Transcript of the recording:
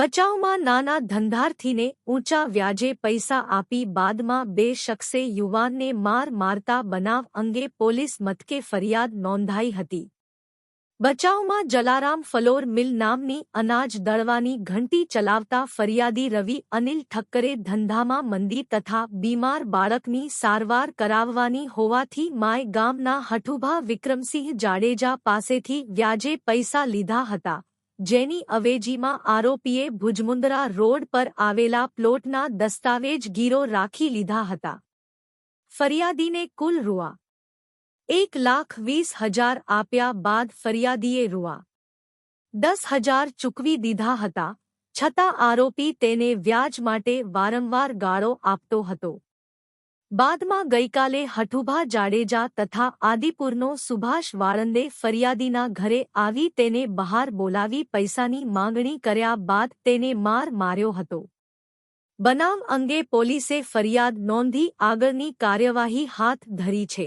બચાવમાં નાના ધંધાર્થીને ઊંચા વ્યાજે પૈસા આપી બાદમાં બે શખ્સે યુવાનને માર મારતા બનાવ અંગે પોલીસ મથકે ફરિયાદ નોંધાઈ હતી. બચાવમાં જલારામ ફલોર મિલ નામની અનાજ દળવાની ઘંટી ચલાવતા ફરિયાદી રવિ અનિલ ઠક્કરે ધંધામાં મંદી તથા બીમાર બાળકની સારવાર કરાવવાની હોવાથી માય ગામના હઠુભા વિક્રમસિંહ જાડેજા પાસેથી વ્યાજે પૈસા લીધા હતા. જેની અવેજીમાં આરોપીએ ભુજમુંદરા રોડ પર આવેલા પ્લોટના દસ્તાવેજ ગીરો રાખી લીધા હતા. ફરિયાદીને કુલ રૂઆ એક લાખ વીસ હજાર આપ્યા બાદ ફરિયાદીએ રૂઆ દસ હજાર ચૂકવી દીધા હતા, છતાં આરોપી તેને વ્યાજ માટે વારંવાર ગાળો આપતો હતો. બાદમાં ગઈકાલે હઠુભા જાડેજા તથા આદિપુરનો સુભાષ વાળંદે ફરિયાદીના ઘરે આવી તેને બહાર બોલાવી પૈસાની માંગણી કર્યા બાદ તેને માર માર્યો હતો. બનાવ અંગે પોલીસે ફરિયાદ નોંધી આગળની કાર્યવાહી હાથ ધરી છે.